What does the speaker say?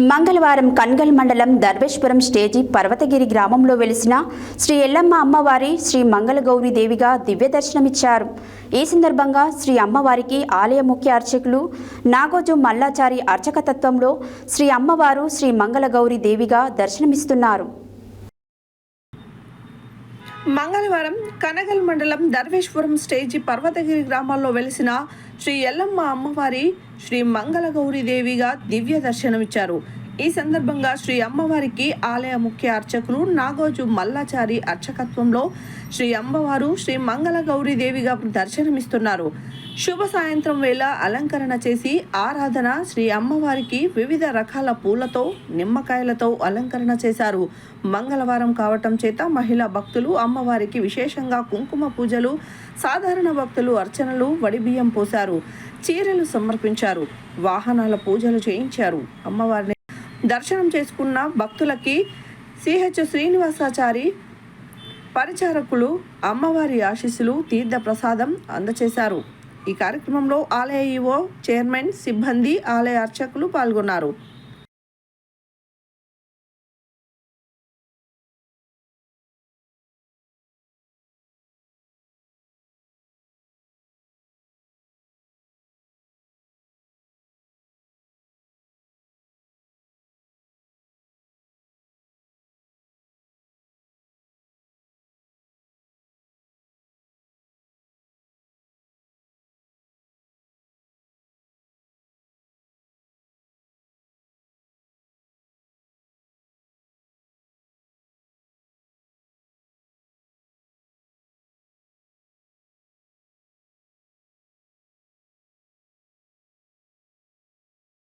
మంగళవారం కన్గల్ మండలం దర్వేశ్వరం స్టేజి పర్వతగిరి గ్రామంలో వెలిసిన శ్రీ ఎల్లమ్మ అమ్మవారి శ్రీ మంగళగౌరి దేవిగా దివ్య దర్శనమిచ్చారు. ఈ సందర్భంగా శ్రీ అమ్మవారికి ఆలయ ముఖ్య అర్చకులు నాగోజు మల్లాచారి అర్చకతత్వంలో శ్రీ అమ్మవారు శ్రీ మంగళగౌరి దేవిగా దర్శనమిస్తున్నారు. మంగళవారం కనగల్ మండలం దర్వేశ్వరం స్టేజి పర్వతగిరి గ్రామాల్లో వెలిసిన శ్రీ ఎల్లమ్మ అమ్మవారి శ్రీ మంగళగౌరీదేవిగా దివ్య దర్శనమిచ్చారు. ఈ సందర్భంగా శ్రీ అమ్మవారికి ఆలయ ముఖ్య అర్చకులు నాగోజు మల్లాచారి అర్చకత్వంలో శ్రీ అమ్మవారు శ్రీ మంగళ దేవిగా దర్శనమిస్తున్నారు. శుభ సాయంత్రం వేళ అలంకరణ చేసి ఆరాధన శ్రీ అమ్మవారికి వివిధ రకాల పూలతో నిమ్మకాయలతో అలంకరణ చేశారు. మంగళవారం కావటం చేత మహిళా భక్తులు అమ్మవారికి విశేషంగా కుంకుమ పూజలు సాధారణ భక్తులు అర్చనలు వడిబియ్యం పోశారు. చీరలు సమర్పించారు. వాహనాల పూజలు చేయించారు. అమ్మవారిని దర్శనం చేసుకున్న భక్తులకి సిహెచ్ శ్రీనివాసాచారి పరిచారకులు అమ్మవారి ఆశీస్సులు తీర్థ ప్రసాదం అందచేశారు. ఈ కార్యక్రమంలో ఆలయ ఈవో చైర్మన్ సిబ్బంది ఆలయ అర్చకులు పాల్గొన్నారు.